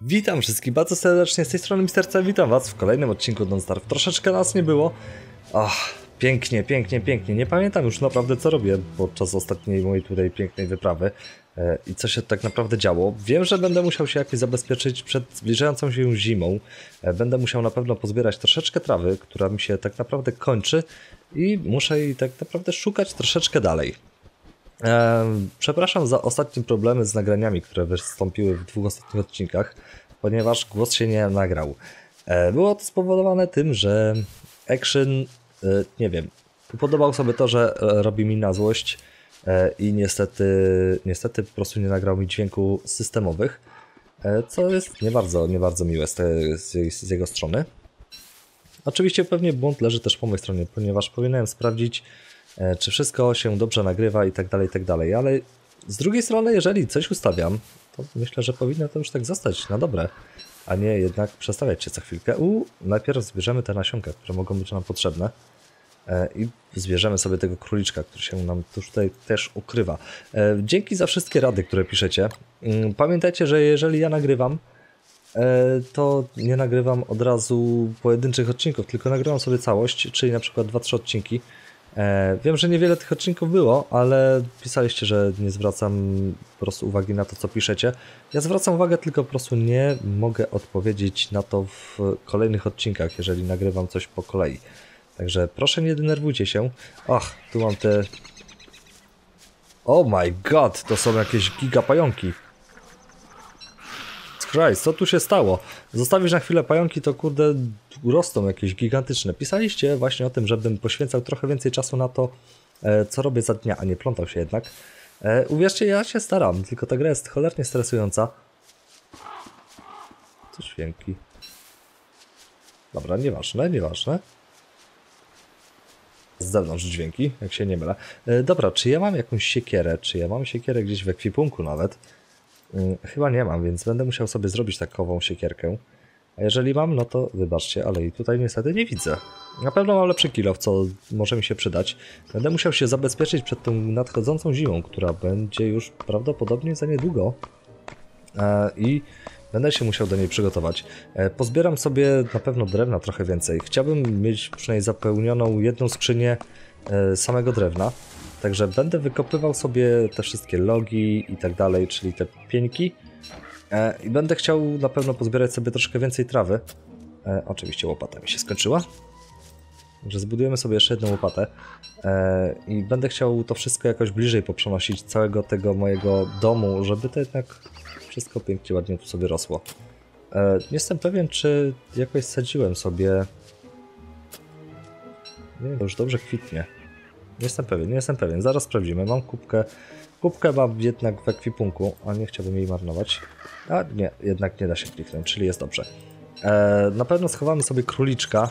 Witam wszystkich bardzo serdecznie, z tej strony Misterca, witam was w kolejnym odcinku Don't Starve. Troszeczkę nas nie było. Ach, pięknie, pięknie, pięknie. Nie pamiętam już naprawdę co robię podczas ostatniej mojej tutaj pięknej wyprawy e, i co się tak naprawdę działo. Wiem, że będę musiał się jakoś zabezpieczyć przed zbliżającą się zimą. E, będę musiał na pewno pozbierać troszeczkę trawy, która mi się tak naprawdę kończy i muszę jej tak naprawdę szukać troszeczkę dalej. Przepraszam za ostatnie problemy z nagraniami, które wystąpiły w dwóch ostatnich odcinkach, ponieważ głos się nie nagrał. E, Było to spowodowane tym, że Action, e, nie wiem, podobał sobie to, że e, robi mi na złość i niestety, niestety po prostu nie nagrał mi dźwięku systemowych, co jest nie bardzo, nie bardzo miłe z, z, jego strony. Oczywiście pewnie błąd leży też po mojej stronie, ponieważ powinienem sprawdzić, czy wszystko się dobrze nagrywa i tak dalej, i tak dalej, ale z drugiej strony, jeżeli coś ustawiam, to myślę, że powinno to już tak zostać na dobre, a nie jednak przestawiać się co chwilkę. U, najpierw zbierzemy te nasionka, które mogą być nam potrzebne e, i zbierzemy sobie tego króliczka, który się nam tutaj też ukrywa. E, Dzięki za wszystkie rady, które piszecie. Mm, Pamiętajcie, że jeżeli ja nagrywam, e, to nie nagrywam od razu pojedynczych odcinków, tylko nagrywam sobie całość, czyli na przykład 2-3 odcinki. E, Wiem, że niewiele tych odcinków było, ale pisaliście, że nie zwracam po prostu uwagi na to, co piszecie. Ja zwracam uwagę, tylko po prostu nie mogę odpowiedzieć na to w kolejnych odcinkach, jeżeli nagrywam coś po kolei. Także proszę nie denerwujcie się. Ach, tu mam te... Oh my god, to są jakieś gigapająki. Christ, co tu się stało? Zostawisz na chwilę pająki, to kurde rosną jakieś gigantyczne. Pisaliście właśnie o tym, żebym poświęcał trochę więcej czasu na to, e, co robię za dnia, a nie plątał się jednak. E, Uwierzcie, ja się staram, tylko ta gra jest cholernie stresująca. Co dźwięki? Dobra, nieważne, nieważne. Z zewnątrz dźwięki, jak się nie mylę. E, Dobra, czy ja mam jakąś siekierę? Czy ja mam siekierę gdzieś w ekwipunku nawet? Mm, Chyba nie mam, więc będę musiał sobie zrobić takową siekierkę. A jeżeli mam, no to wybaczcie, ale i tutaj niestety nie widzę. Na pewno mam lepszy kilof, co może mi się przydać. Będę musiał się zabezpieczyć przed tą nadchodzącą zimą, która będzie już prawdopodobnie za niedługo. E, I będę się musiał do niej przygotować. E, Pozbieram sobie na pewno drewna trochę więcej. Chciałbym mieć przynajmniej zapełnioną jedną skrzynię e, samego drewna. Także będę wykopywał sobie te wszystkie logi i tak dalej, czyli te pieńki. E, I będę chciał na pewno pozbierać sobie troszkę więcej trawy. E, oczywiście łopata mi się skończyła. Także zbudujemy sobie jeszcze jedną łopatę. E, I będę chciał to wszystko jakoś bliżej poprzenosić całego tego mojego domu, żeby to jednak wszystko pięknie, ładnie tu sobie rosło. E, nie jestem pewien, czy jakoś sadziłem sobie... Nie, to już dobrze kwitnie. Nie jestem pewien, nie jestem pewien. Zaraz sprawdzimy. Mam kubkę. Kubkę mam jednak w ekwipunku, a nie chciałbym jej marnować. A nie, jednak nie da się kliknąć, czyli jest dobrze. E, na pewno schowamy sobie króliczka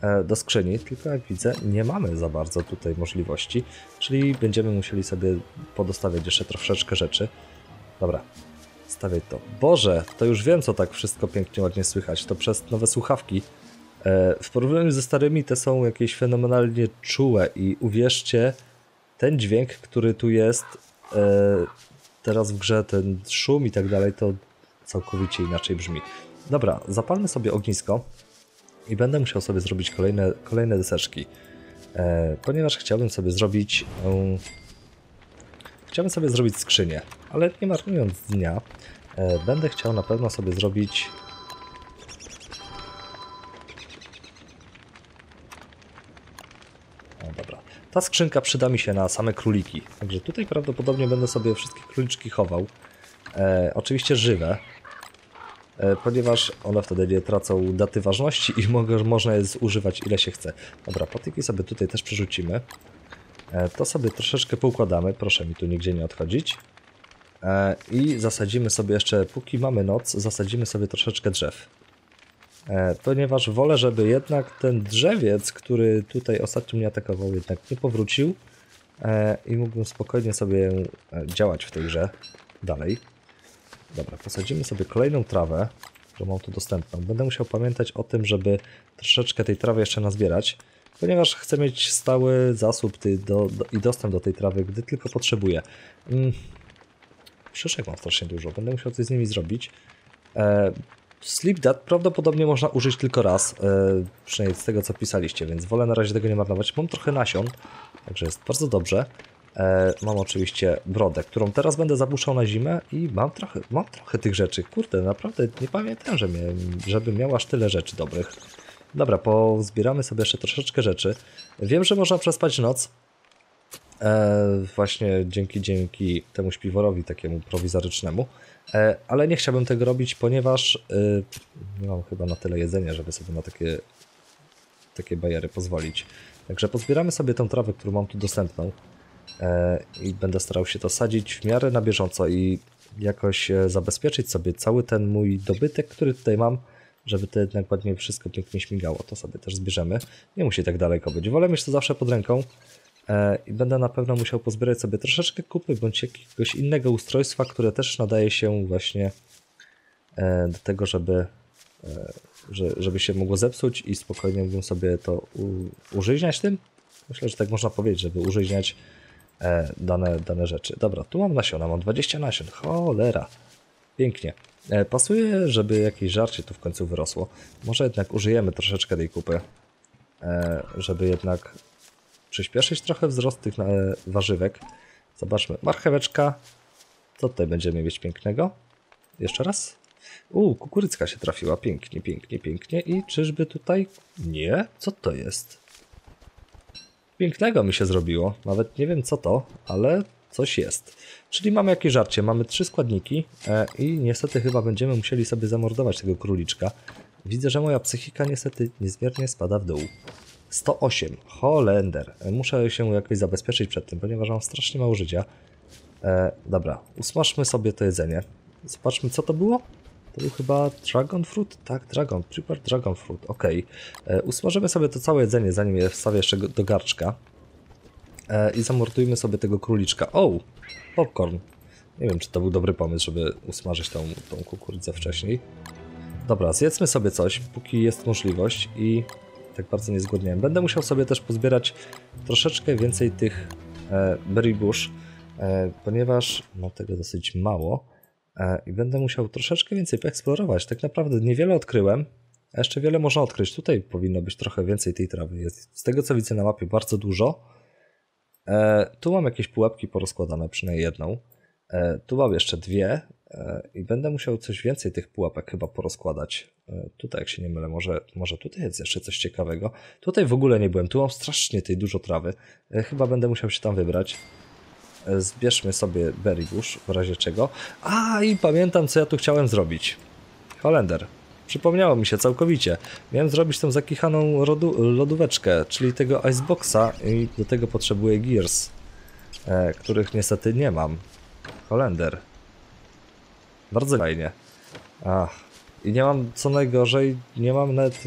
e, do skrzyni, tylko jak widzę, nie mamy za bardzo tutaj możliwości, czyli będziemy musieli sobie podostawiać jeszcze troszeczkę rzeczy. Dobra, stawiaj to. Boże, to już wiem, co tak wszystko pięknie, ładnie słychać. To przez nowe słuchawki. W porównaniu ze starymi te są jakieś fenomenalnie czułe i uwierzcie, ten dźwięk, który tu jest e, teraz w grze, ten szum i tak dalej, to całkowicie inaczej brzmi. Dobra, zapalmy sobie ognisko i będę musiał sobie zrobić kolejne, kolejne deseczki, e, ponieważ chciałbym sobie zrobić e, chciałbym sobie zrobić skrzynię, ale nie marnując dnia, będę chciał na pewno sobie zrobić Ta skrzynka przyda mi się na same króliki. Także tutaj prawdopodobnie będę sobie wszystkie króliczki chował. E, oczywiście żywe, e, ponieważ one wtedy nie tracą daty ważności i mogę, można je zużywać ile się chce. Dobra, patyki sobie tutaj też przerzucimy. E, to sobie troszeczkę poukładamy. Proszę mi tu nigdzie nie odchodzić. E, I zasadzimy sobie jeszcze, póki mamy noc, zasadzimy sobie troszeczkę drzew. E, ponieważ wolę, żeby jednak ten drzewiec, który tutaj ostatnio mnie atakował, jednak nie powrócił e, i mógłbym spokojnie sobie e, działać w tej grze dalej. Dobra, posadzimy sobie kolejną trawę, którą mam tu dostępną. Będę musiał pamiętać o tym, żeby troszeczkę tej trawy jeszcze nazbierać, ponieważ chcę mieć stały zasób do, do, i dostęp do tej trawy, gdy tylko potrzebuję. Mm. Szyszek mam strasznie dużo, będę musiał coś z nimi zrobić. E, Sleep Dead prawdopodobnie można użyć tylko raz, e, przynajmniej z tego co pisaliście, więc wolę na razie tego nie marnować. Mam trochę nasion, także jest bardzo dobrze. E, mam oczywiście brodę, którą teraz będę zapuszczał na zimę i mam trochę, mam trochę tych rzeczy. Kurde, naprawdę nie pamiętam, że miałem, żeby miał aż tyle rzeczy dobrych. Dobra, pozbieramy sobie jeszcze troszeczkę rzeczy. Wiem, że można przespać noc. E, właśnie dzięki, dzięki temu śpiworowi takiemu prowizorycznemu. E, ale nie chciałbym tego robić, ponieważ e, nie mam chyba na tyle jedzenia, żeby sobie na takie, takie bajery pozwolić. Także pozbieramy sobie tą trawę, którą mam tu dostępną e, i będę starał się to sadzić w miarę na bieżąco i jakoś e, zabezpieczyć sobie cały ten mój dobytek, który tutaj mam, żeby to jednak ładnie wszystko pięknie śmigało. To sobie też zbierzemy. Nie musi tak daleko być. Wolę mieć to zawsze pod ręką i będę na pewno musiał pozbierać sobie troszeczkę kupy bądź jakiegoś innego ustrojstwa, które też nadaje się właśnie e, do tego, żeby, e, że, żeby się mogło zepsuć i spokojnie mógłbym sobie to użyźniać tym. Myślę, że tak można powiedzieć, żeby użyźniać e, dane, dane rzeczy. Dobra, tu mam nasiona, mam 20 nasion. Cholera. Pięknie. E, pasuje, żeby jakieś żarcie tu w końcu wyrosło. Może jednak użyjemy troszeczkę tej kupy, e, żeby jednak przyspieszyć trochę wzrost tych e, warzywek. Zobaczmy, marcheweczka. Co tutaj będziemy mieć pięknego? Jeszcze raz. U, kukurycka się trafiła. Pięknie, pięknie, pięknie. I czyżby tutaj... Nie? Co to jest? Pięknego mi się zrobiło. Nawet nie wiem co to, ale coś jest. Czyli mamy jakieś żarcie. Mamy trzy składniki e, i niestety chyba będziemy musieli sobie zamordować tego króliczka. Widzę, że moja psychika niestety niezmiernie spada w dół. 108. Holender. E, Muszę się jakoś zabezpieczyć przed tym, ponieważ mam strasznie mało życia. E, dobra, usmażmy sobie to jedzenie. Zobaczmy, co to było. To był chyba Dragon Fruit? Tak, Dragon, Prepare Dragon Fruit, ok. E, usmażymy sobie to całe jedzenie, zanim je wstawię jeszcze do garczka. E, I zamordujmy sobie tego króliczka. O! Popcorn. Nie wiem, czy to był dobry pomysł, żeby usmażyć tą, tą kukurydzę wcześniej. Dobra, zjedzmy sobie coś, póki jest możliwość i tak bardzo nie zgłodniałem. Będę musiał sobie też pozbierać troszeczkę więcej tych e, berry bush, e, ponieważ mam tego dosyć mało e, i będę musiał troszeczkę więcej poeksplorować. Tak naprawdę niewiele odkryłem, a jeszcze wiele można odkryć. Tutaj powinno być trochę więcej tej trawy. Jest z tego co widzę na mapie bardzo dużo. E, tu mam jakieś pułapki porozkładane, przynajmniej jedną. E, tu mam jeszcze dwie i będę musiał coś więcej tych pułapek chyba porozkładać. E, tutaj, jak się nie mylę, może, może tutaj jest jeszcze coś ciekawego. Tutaj w ogóle nie byłem, tu mam strasznie tej dużo trawy. E, chyba będę musiał się tam wybrać. E, zbierzmy sobie berry bush, w razie czego. A, i pamiętam, co ja tu chciałem zrobić. Holender. Przypomniało mi się całkowicie. Miałem zrobić tą zakichaną lodóweczkę, czyli tego iceboxa i do tego potrzebuję gears, których niestety nie mam. Holender. Bardzo fajnie. Ach. I nie mam, co najgorzej, nie mam nawet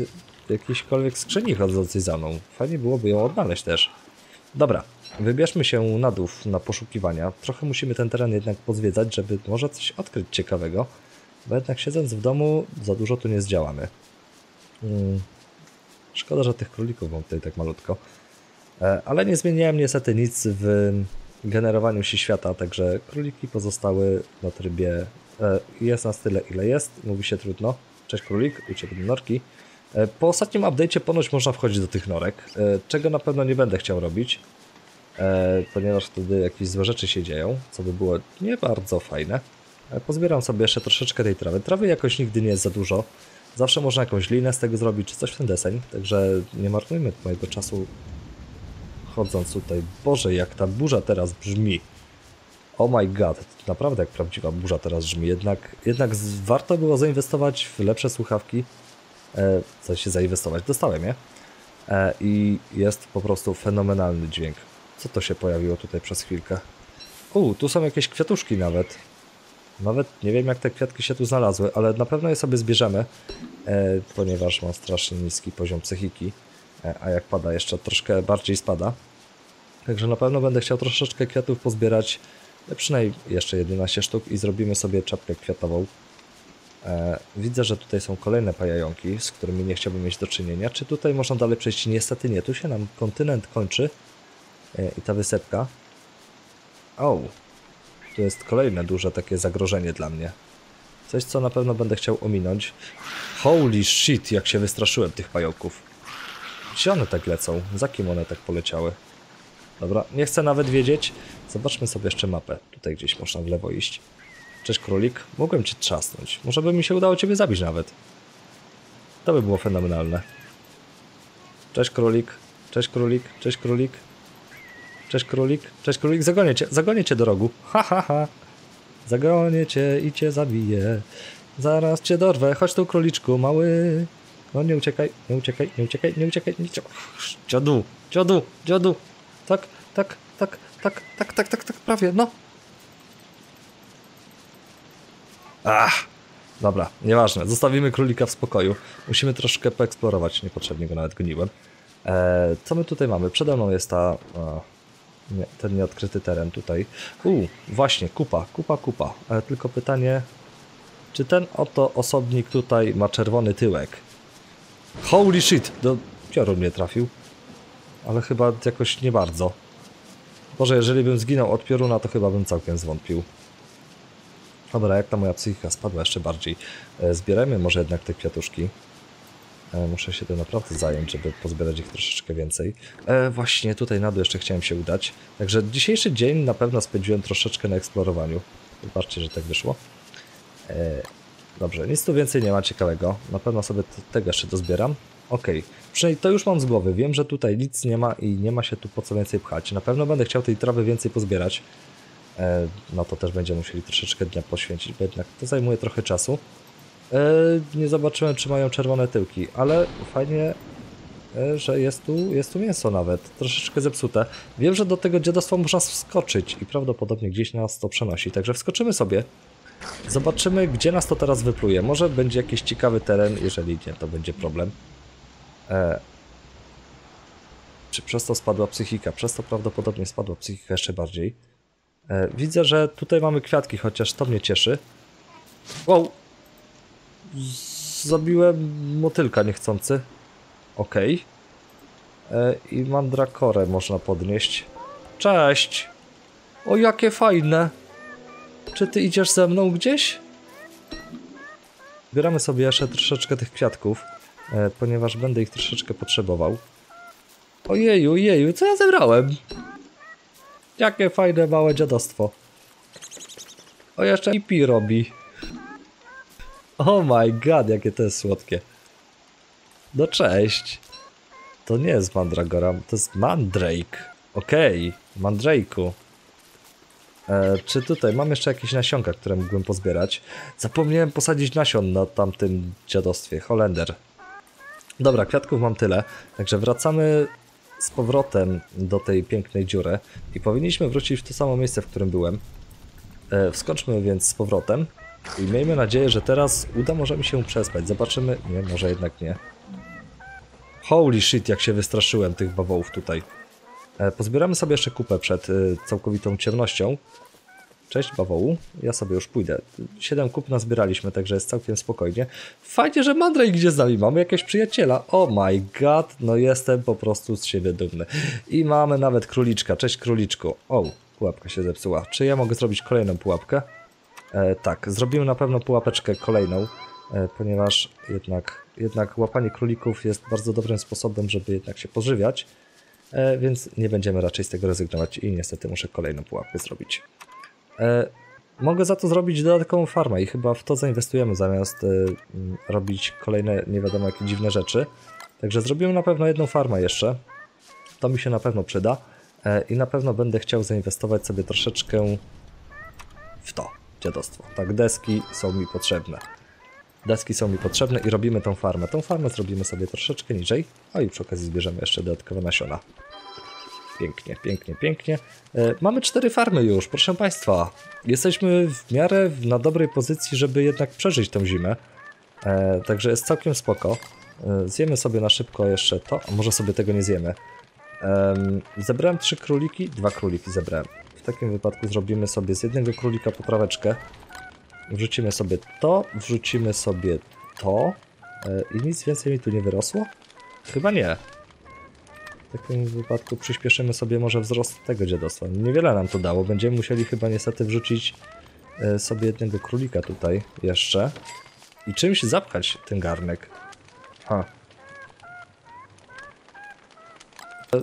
jakiejśkolwiek skrzyni chodzącej za mną. Fajnie byłoby ją odnaleźć też. Dobra, wybierzmy się na dół na poszukiwania. Trochę musimy ten teren jednak pozwiedzać, żeby może coś odkryć ciekawego. Bo jednak siedząc w domu za dużo tu nie zdziałamy. Hmm. Szkoda, że tych królików mam tutaj tak malutko. E, Ale nie zmieniałem niestety nic w generowaniu się świata, także króliki pozostały na trybie jest nas tyle ile jest, mówi się trudno. Cześć królik, u do norki. E, Po ostatnim update'cie ponoć można wchodzić do tych norek, e, czego na pewno nie będę chciał robić, e, ponieważ wtedy jakieś złe rzeczy się dzieją, co by było nie bardzo fajne. E, Pozbieram sobie jeszcze troszeczkę tej trawy. Trawy jakoś nigdy nie jest za dużo. Zawsze można jakąś linę z tego zrobić, czy coś w ten deseń, także nie marnujmy mojego czasu chodząc tutaj. Boże, jak ta burza teraz brzmi. Oh my god, naprawdę jak prawdziwa burza teraz brzmi. Jednak, jednak warto było zainwestować w lepsze słuchawki. E, co się zainwestować? Dostałem je. E, I jest po prostu fenomenalny dźwięk. Co to się pojawiło tutaj przez chwilkę? U, tu są jakieś kwiatuszki nawet. Nawet nie wiem jak te kwiatki się tu znalazły, ale na pewno je sobie zbierzemy, e, ponieważ mam strasznie niski poziom psychiki, e, a jak pada jeszcze troszkę bardziej spada. Także na pewno będę chciał troszeczkę kwiatów pozbierać, przynajmniej jeszcze 11 sztuk i zrobimy sobie czapkę kwiatową. E, widzę, że tutaj są kolejne pajająki, z którymi nie chciałbym mieć do czynienia. Czy tutaj można dalej przejść? Niestety nie, tu się nam kontynent kończy e, i ta wysepka. O, to jest kolejne duże takie zagrożenie dla mnie. Coś, co na pewno będę chciał ominąć. Holy shit, jak się wystraszyłem tych pająków. Gdzie one tak lecą? Za kim one tak poleciały? Dobra, nie chcę nawet wiedzieć. Zobaczmy sobie jeszcze mapę. Tutaj gdzieś można w lewo iść. Cześć królik. Mogłem cię trzasnąć. Może by mi się udało ciebie zabić nawet. To by było fenomenalne. Cześć królik. Cześć królik. Cześć królik. Cześć królik. Cześć królik. Zagonię cię. Zagonię cię do rogu. Ha ha ha. Zagonię cię i cię zabiję. Zaraz cię dorwę. Chodź tu króliczku, mały. No nie uciekaj, nie uciekaj, nie uciekaj, nie uciekaj, nie uciekaj. Dziadu, dziadu, dziadu. Tak, tak, tak, tak, tak, tak, tak, tak, prawie, no. Ach, dobra, nieważne. Zostawimy królika w spokoju. Musimy troszkę poeksplorować. Niepotrzebnie go nawet goniłem. Eee, co my tutaj mamy? Przede mną jest ta... A, nie, ten nieodkryty teren tutaj. U, właśnie, kupa, kupa, kupa. E, tylko pytanie, czy ten oto osobnik tutaj ma czerwony tyłek? Holy shit! Do piorun mnie trafił. Ale chyba jakoś nie bardzo. Boże, jeżeli bym zginął od pioruna, to chyba bym całkiem zwątpił. Dobra, jak ta moja psychika spadła jeszcze bardziej. E, zbierajmy może jednak te kwiatuszki. E, muszę się tym naprawdę zająć, żeby pozbierać ich troszeczkę więcej. E, właśnie tutaj na dół jeszcze chciałem się udać. Także dzisiejszy dzień na pewno spędziłem troszeczkę na eksplorowaniu. Zobaczcie, że tak wyszło. E, dobrze, nic tu więcej nie ma ciekawego. Na pewno sobie tego jeszcze dozbieram. Okej, przynajmniej to już mam z głowy. Wiem, że tutaj nic nie ma i nie ma się tu po co więcej pchać. Na pewno będę chciał tej trawy więcej pozbierać. E, no to też będziemy musieli troszeczkę dnia poświęcić, bo jednak to zajmuje trochę czasu. E, nie zobaczyłem, czy mają czerwone tyłki, ale fajnie, e, że jest tu, jest tu mięso nawet. Troszeczkę zepsute. Wiem, że do tego dziadostwa można wskoczyć i prawdopodobnie gdzieś nas to przenosi, także wskoczymy sobie. Zobaczymy, gdzie nas to teraz wypluje. Może będzie jakiś ciekawy teren, jeżeli nie, to będzie problem. E, czy przez to spadła psychika? Przez to prawdopodobnie spadła psychika jeszcze bardziej. E, widzę, że tutaj mamy kwiatki, chociaż to mnie cieszy. Wow! Zabiłem motylka niechcący. Okej. E, I mandrakorę można podnieść. Cześć! O, jakie fajne! Czy ty idziesz ze mną gdzieś? Zbieramy sobie jeszcze troszeczkę tych kwiatków, ponieważ będę ich troszeczkę potrzebował. Ojeju, jeju, co ja zebrałem? Jakie fajne małe dziadostwo. O, jeszcze pipi robi. Oh my god, jakie to jest słodkie. No cześć. To nie jest mandragora, to jest mandrake. Okej, mandrake'u. E, czy tutaj mam jeszcze jakieś nasionka, które mógłbym pozbierać? Zapomniałem posadzić nasion na tamtym dziadostwie. Holender. Dobra, kwiatków mam tyle, także wracamy z powrotem do tej pięknej dziury i powinniśmy wrócić w to samo miejsce, w którym byłem. E, wskoczmy więc z powrotem i miejmy nadzieję, że teraz uda może mi się przespać. Zobaczymy. Nie, może jednak nie. Holy shit, jak się wystraszyłem tych bawołów tutaj. E, pozbieramy sobie jeszcze kupę przed y, całkowitą ciemnością. Cześć bawołu, ja sobie już pójdę. Siedem kup nazbieraliśmy, także jest całkiem spokojnie. Fajnie, że Mandrake gdzie z nami, mamy jakiegoś przyjaciela. Oh my god, no jestem po prostu z siebie dumny. I mamy nawet króliczka, cześć króliczku. O, pułapka się zepsuła. Czy ja mogę zrobić kolejną pułapkę? E, tak, zrobimy na pewno pułapeczkę kolejną, e, ponieważ jednak, jednak łapanie królików jest bardzo dobrym sposobem, żeby jednak się pożywiać. E, więc nie będziemy raczej z tego rezygnować i niestety muszę kolejną pułapkę zrobić. E, mogę za to zrobić dodatkową farmę i chyba w to zainwestujemy zamiast e, robić kolejne nie wiadomo jakie dziwne rzeczy. Także zrobimy na pewno jedną farmę jeszcze. To mi się na pewno przyda e, i na pewno będę chciał zainwestować sobie troszeczkę w to dziadostwo. Tak, deski są mi potrzebne. Deski są mi potrzebne i robimy tą farmę. Tą farmę zrobimy sobie troszeczkę niżej, a i przy okazji zbierzemy jeszcze dodatkowe nasiona. Pięknie, pięknie, pięknie. E, mamy cztery farmy już, proszę Państwa. Jesteśmy w miarę na dobrej pozycji, żeby jednak przeżyć tą zimę. E, także jest całkiem spoko. E, zjemy sobie na szybko jeszcze to, a może sobie tego nie zjemy. Em, zebrałem trzy króliki, dwa króliki zebrałem. W takim wypadku zrobimy sobie z jednego królika popraweczkę. Wrzucimy sobie to, wrzucimy sobie to i nic więcej mi tu nie wyrosło? Chyba nie. W takim wypadku przyspieszymy sobie może wzrost tego dziadostwa. Niewiele nam to dało. Będziemy musieli chyba niestety wrzucić e, sobie jednego królika tutaj jeszcze i czymś zapchać ten garnek. Ha. E,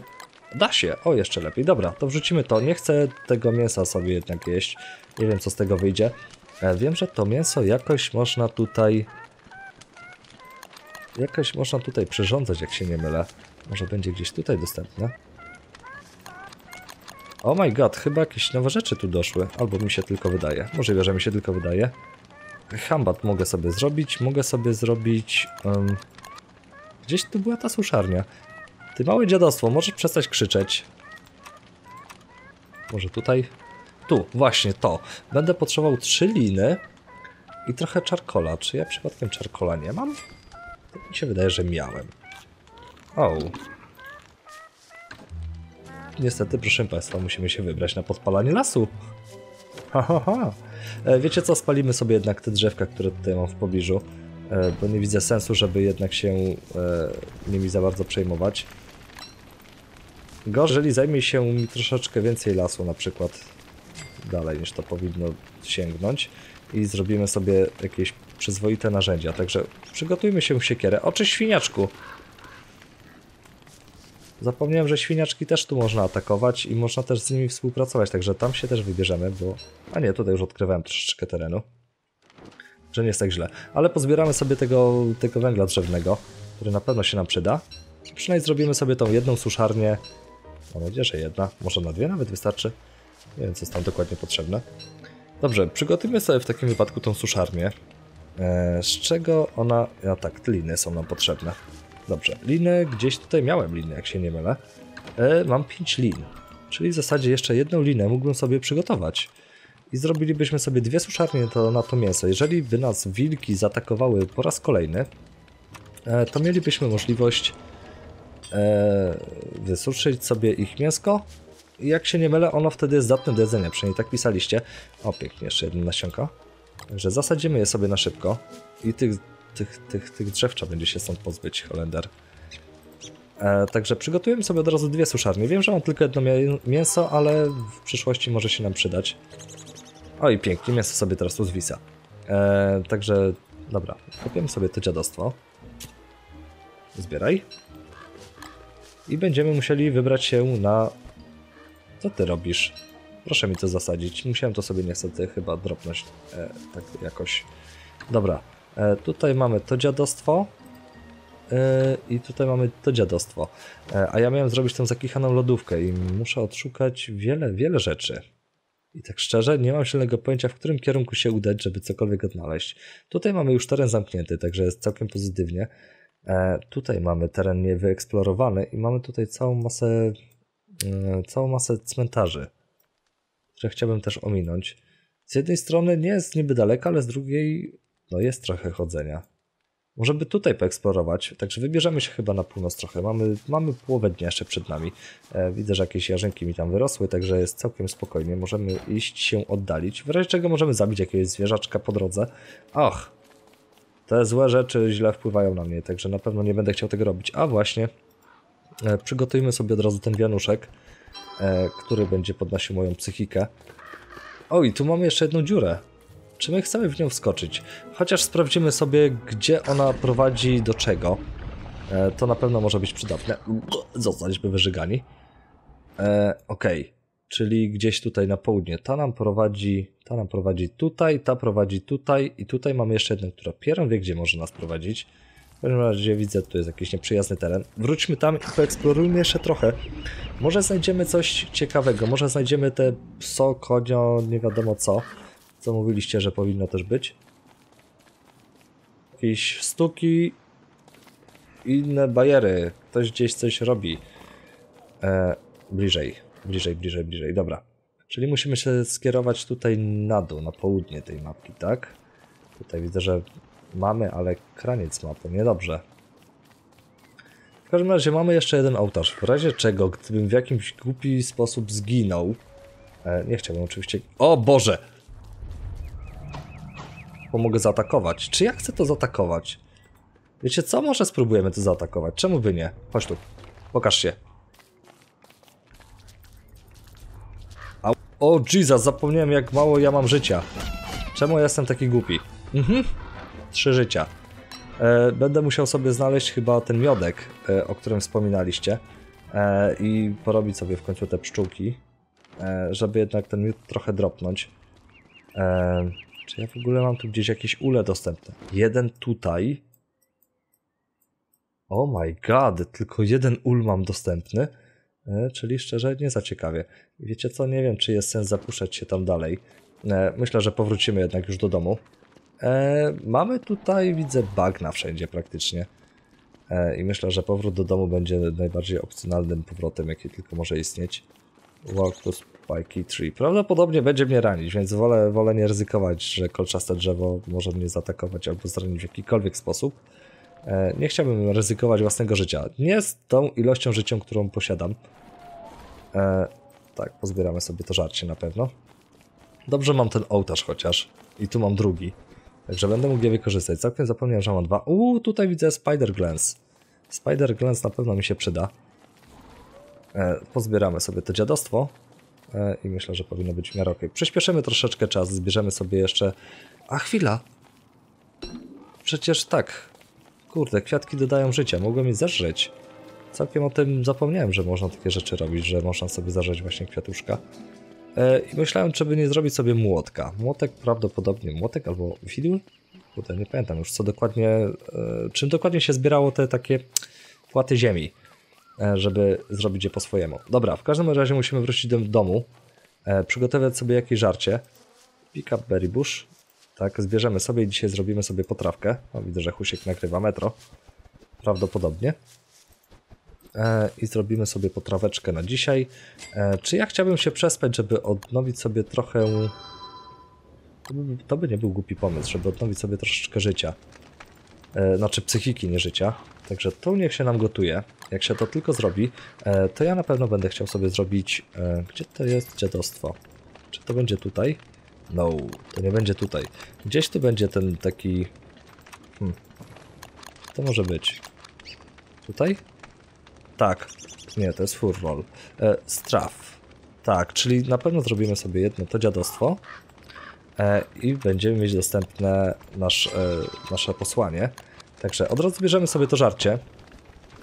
Da się, o jeszcze lepiej. Dobra, to wrzucimy to. Nie chcę tego mięsa sobie jednak jeść. Nie wiem co z tego wyjdzie. E, Wiem, że to mięso jakoś można tutaj... Jakoś można tutaj przyrządzać, jak się nie mylę. Może będzie gdzieś tutaj dostępne. Oh my god, chyba jakieś nowe rzeczy tu doszły. Albo mi się tylko wydaje. Możliwe, że mi się tylko wydaje. Hambat mogę sobie zrobić. Mogę sobie zrobić... em, Gdzieś tu była ta suszarnia. Ty małe dziadostwo, możesz przestać krzyczeć. Może tutaj? Tu, właśnie to. Będę potrzebował trzy liny i trochę czarkola. Czy ja przypadkiem czarkola nie mam? To mi się wydaje, że miałem. O. Niestety, proszę Państwa, musimy się wybrać na podpalanie lasu. Ha, ha, ha. E, Wiecie co, spalimy sobie jednak te drzewka, które tutaj mam w pobliżu, e, bo nie widzę sensu, żeby jednak się e, nimi za bardzo przejmować. Gorzej, zajmie się mi troszeczkę więcej lasu, na przykład dalej niż to powinno sięgnąć i zrobimy sobie jakieś przyzwoite narzędzia. Także przygotujmy się siekierę. Oczy świniaczku! Zapomniałem, że świniaczki też tu można atakować i można też z nimi współpracować, także tam się też wybierzemy, bo... A nie, tutaj już odkrywałem troszeczkę terenu. Że nie jest tak źle. Ale pozbieramy sobie tego, tego węgla drzewnego, który na pewno się nam przyda. Przynajmniej zrobimy sobie tą jedną suszarnię. Mam nadzieję, że jedna. Może na dwie nawet wystarczy. Nie wiem, co jest tam dokładnie potrzebne. Dobrze, przygotujmy sobie w takim wypadku tą suszarnię. E, z czego ona... A tak, liny są nam potrzebne. Dobrze, liny gdzieś tutaj miałem liny, jak się nie mylę. E, mam 5 lin, czyli w zasadzie jeszcze jedną linę mógłbym sobie przygotować. I zrobilibyśmy sobie dwie suszarnie to, na to mięso. Jeżeli by nas wilki zaatakowały po raz kolejny, e, to mielibyśmy możliwość e, wysuszyć sobie ich mięsko. I jak się nie mylę, ono wtedy jest zdatne do jedzenia, przynajmniej tak pisaliście. O, pięknie, jeszcze jedna nasionka. Także zasadzimy je sobie na szybko. I tych, tych, tych, tych drzew trzeba będzie się stąd pozbyć, Holender. E, także przygotujemy sobie od razu dwie suszarnie. Wiem, że mam tylko jedno mię- mięso, ale w przyszłości może się nam przydać. O i pięknie, mięso sobie teraz tu zwisa. E, także, dobra, kupiemy sobie to dziadostwo. Zbieraj. I będziemy musieli wybrać się na... Co ty robisz? Proszę mi to zasadzić. Musiałem to sobie niestety chyba dropnąć e, tak jakoś. Dobra, tutaj mamy to dziadostwo. e, I tutaj mamy to dziadostwo. E, a ja miałem zrobić tą zakichaną lodówkę i muszę odszukać wiele, wiele rzeczy. I tak szczerze, nie mam silnego pojęcia, w którym kierunku się udać, żeby cokolwiek odnaleźć. Tutaj mamy już teren zamknięty, także jest całkiem pozytywnie. E, tutaj mamy teren niewyeksplorowany i mamy tutaj całą masę, e, całą masę cmentarzy, które chciałbym też ominąć. Z jednej strony nie jest niby daleko, ale z drugiej no jest trochę chodzenia. Może by tutaj poeksplorować, także wybierzemy się chyba na północ trochę. Mamy, mamy połowę dnia jeszcze przed nami. E, widzę, że jakieś jarzynki mi tam wyrosły, także jest całkiem spokojnie. Możemy iść się oddalić, w razie czego możemy zabić jakiegoś zwierzaczka po drodze. Och, te złe rzeczy źle wpływają na mnie, także na pewno nie będę chciał tego robić. A właśnie, e, przygotujmy sobie od razu ten wianuszek, e, który będzie podnosił moją psychikę. O, i tu mamy jeszcze jedną dziurę. Czy my chcemy w nią wskoczyć? Chociaż sprawdzimy sobie, gdzie ona prowadzi do czego. E, to na pewno może być przydatne. Zostaliśmy wyżygani. E, Okej, czyli gdzieś tutaj na południe. Ta nam prowadzi, ta nam prowadzi tutaj, ta prowadzi tutaj i tutaj mamy jeszcze jedną, która pierą wie, gdzie może nas prowadzić. W każdym razie widzę, tu jest jakiś nieprzyjazny teren. Wróćmy tam i poeksplorujmy jeszcze trochę. Może znajdziemy coś ciekawego, może znajdziemy te pso, konio, nie wiadomo co. Co mówiliście, że powinno też być. Jakieś stuki, inne bajery. Ktoś gdzieś coś robi. E, bliżej, bliżej, bliżej, bliżej. Dobra. Czyli musimy się skierować tutaj na dół, na południe tej mapki, tak? Tutaj widzę, że mamy, ale kraniec mapy, niedobrze. W każdym razie mamy jeszcze jeden ołtarz, w razie czego, gdybym w jakimś głupi sposób zginął, e, nie chciałbym oczywiście... O Boże! Bo mogę zaatakować. Czy ja chcę to zaatakować? Wiecie co? Może spróbujemy to zaatakować. Czemu by nie? Chodź tu. Pokaż się. Au. O Jesus, zapomniałem jak mało ja mam życia. Czemu ja jestem taki głupi? Mhm. Trzy życia. E, będę musiał sobie znaleźć chyba ten miodek, e, o którym wspominaliście. E, I porobić sobie w końcu te pszczółki. E, żeby jednak ten miód trochę dropnąć. Czy ja w ogóle mam tu gdzieś jakieś ule dostępne? Jeden tutaj. Oh my god, tylko jeden ul mam dostępny. E, czyli szczerze nie za ciekawie. Wiecie co, nie wiem czy jest sens zapuszczać się tam dalej. E, myślę, że powrócimy jednak już do domu. E, mamy tutaj, widzę, bagna wszędzie praktycznie. E, I myślę, że powrót do domu będzie najbardziej opcjonalnym powrotem, jaki tylko może istnieć. Walk to tree. Prawdopodobnie będzie mnie ranić, więc wolę, wolę nie ryzykować, że kolczaste drzewo może mnie zaatakować albo zranić w jakikolwiek sposób. E, nie chciałbym ryzykować własnego życia. Nie z tą ilością życia, którą posiadam. E, tak, pozbieramy sobie to żarcie na pewno. Dobrze mam ten ołtarz chociaż. I tu mam drugi. Także będę mógł je wykorzystać. Całkiem zapomniałem, że mam dwa. Uuu, tutaj widzę Spider Glance. Spider Glance na pewno mi się przyda. E, pozbieramy sobie to dziadostwo. E, I myślę, że powinno być w miarę. Przyspieszymy troszeczkę czas, zbierzemy sobie jeszcze... A chwila! Przecież tak. Kurde, kwiatki dodają życia. Mogłem je zeżreć. Całkiem o tym zapomniałem, że można takie rzeczy robić, że można sobie zażreć właśnie kwiatuszka. E, I myślałem, czy by nie zrobić sobie młotka. Młotek prawdopodobnie, młotek albo widły? Kurde, nie pamiętam już co dokładnie, e, czym dokładnie się zbierało te takie płaty ziemi, żeby zrobić je po swojemu. Dobra, w każdym razie musimy wrócić do domu, e, przygotować sobie jakieś żarcie. Pick up berry bush. Tak, zbierzemy sobie i dzisiaj zrobimy sobie potrawkę. O, widzę, że Husiek nagrywa metro. Prawdopodobnie. E, I zrobimy sobie potraweczkę na dzisiaj. E, czy ja chciałbym się przespać, żeby odnowić sobie trochę... To by, to by nie był głupi pomysł, żeby odnowić sobie troszeczkę życia. E, Znaczy psychiki, nie życia. Także tu niech się nam gotuje. Jak się to tylko zrobi, e, to ja na pewno będę chciał sobie zrobić... e, Gdzie to jest dziadostwo? Czy to będzie tutaj? No, to nie będzie tutaj. Gdzieś tu będzie ten taki... Hmm. To może być. Tutaj? Tak. Nie, to jest full roll. E, straw. Tak, czyli na pewno zrobimy sobie jedno to dziadostwo e, i będziemy mieć dostępne nasz, e, nasze posłanie. Także od razu bierzemy sobie to żarcie,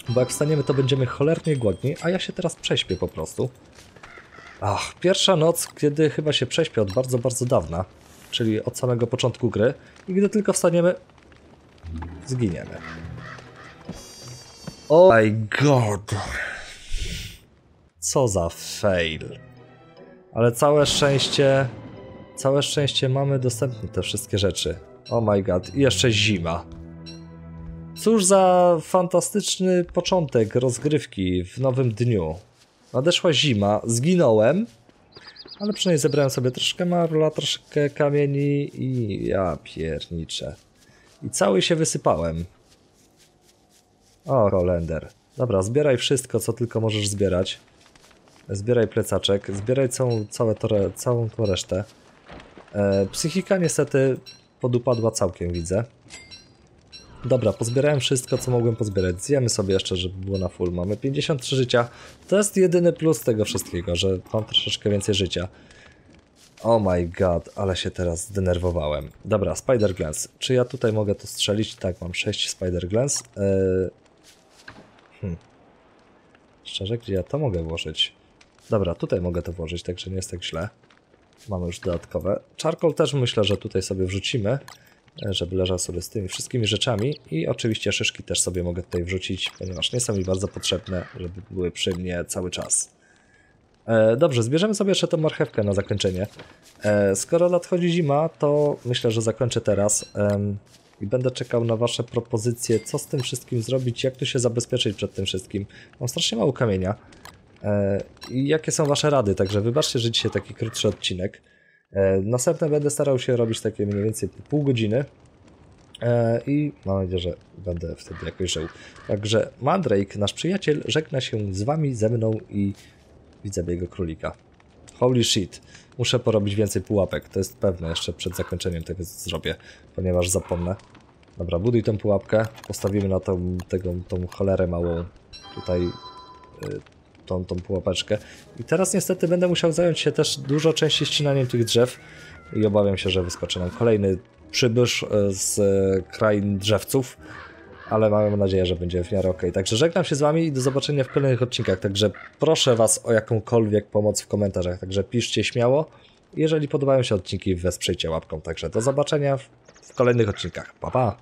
bo jak wstaniemy to będziemy cholernie głodni, a ja się teraz prześpię po prostu. Ach, pierwsza noc, kiedy chyba się prześpię od bardzo, bardzo dawna, czyli od samego początku gry i gdy tylko wstaniemy, zginiemy. Oh my god. Co za fail. Ale całe szczęście, całe szczęście mamy dostępne te wszystkie rzeczy. Oh my god. I jeszcze zima. Cóż za fantastyczny początek rozgrywki w nowym dniu. Nadeszła zima, zginąłem, ale przynajmniej zebrałem sobie troszkę marla, troszkę kamieni i ja pierniczę. I cały się wysypałem. O, Rolender. Dobra, zbieraj wszystko, co tylko możesz zbierać. Zbieraj plecaczek, zbieraj całą, całe to, całą tą resztę. E, psychika niestety podupadła całkiem, widzę. Dobra, pozbierałem wszystko, co mogłem pozbierać. Zjemy sobie jeszcze, żeby było na full. Mamy 53 życia. To jest jedyny plus tego wszystkiego, że mam troszeczkę więcej życia. Oh my god, ale się teraz zdenerwowałem. Dobra, Spider Glance. Czy ja tutaj mogę to strzelić? Tak, mam 6 Spider Glance. Eee... Hmm. Szczerze, gdzie ja to mogę włożyć? Dobra, tutaj mogę to włożyć, także nie jest tak źle. Mamy już dodatkowe. Charcoal też myślę, że tutaj sobie wrzucimy, żeby leżał sobie z tymi wszystkimi rzeczami. I oczywiście szyszki też sobie mogę tutaj wrzucić, ponieważ nie są mi bardzo potrzebne, żeby były przy mnie cały czas. E, dobrze, zbierzemy sobie jeszcze tą marchewkę na zakończenie. E, skoro nadchodzi zima, to myślę, że zakończę teraz. I będę czekał na Wasze propozycje, co z tym wszystkim zrobić, jak tu się zabezpieczyć przed tym wszystkim. Mam strasznie mało kamienia. E, I jakie są Wasze rady? Także wybaczcie, że dzisiaj taki krótszy odcinek. E, następne będę starał się robić takie mniej więcej pół godziny. E, I mam nadzieję, że będę wtedy jakoś żył. Także Mandrake, nasz przyjaciel, żegna się z Wami, ze mną i widzę jego królika. Holy shit. Muszę porobić więcej pułapek, to jest pewne, jeszcze przed zakończeniem tego zrobię, ponieważ zapomnę. Dobra, buduj tą pułapkę, postawimy na tą, tego, tą cholerę małą tutaj y, tą, tą pułapeczkę. I teraz niestety będę musiał zająć się też dużo częściej ścinaniem tych drzew, i obawiam się, że wyskoczy nam kolejny przybysz e, z e, krain drzewców, ale mamy nadzieję, że będzie w miarę ok. Także żegnam się z wami i do zobaczenia w kolejnych odcinkach. Także proszę was o jakąkolwiek pomoc w komentarzach, także piszcie śmiało. Jeżeli podobają się odcinki, wesprzyjcie łapką. Także do zobaczenia w- kolejnych odcinkach. Pa pa!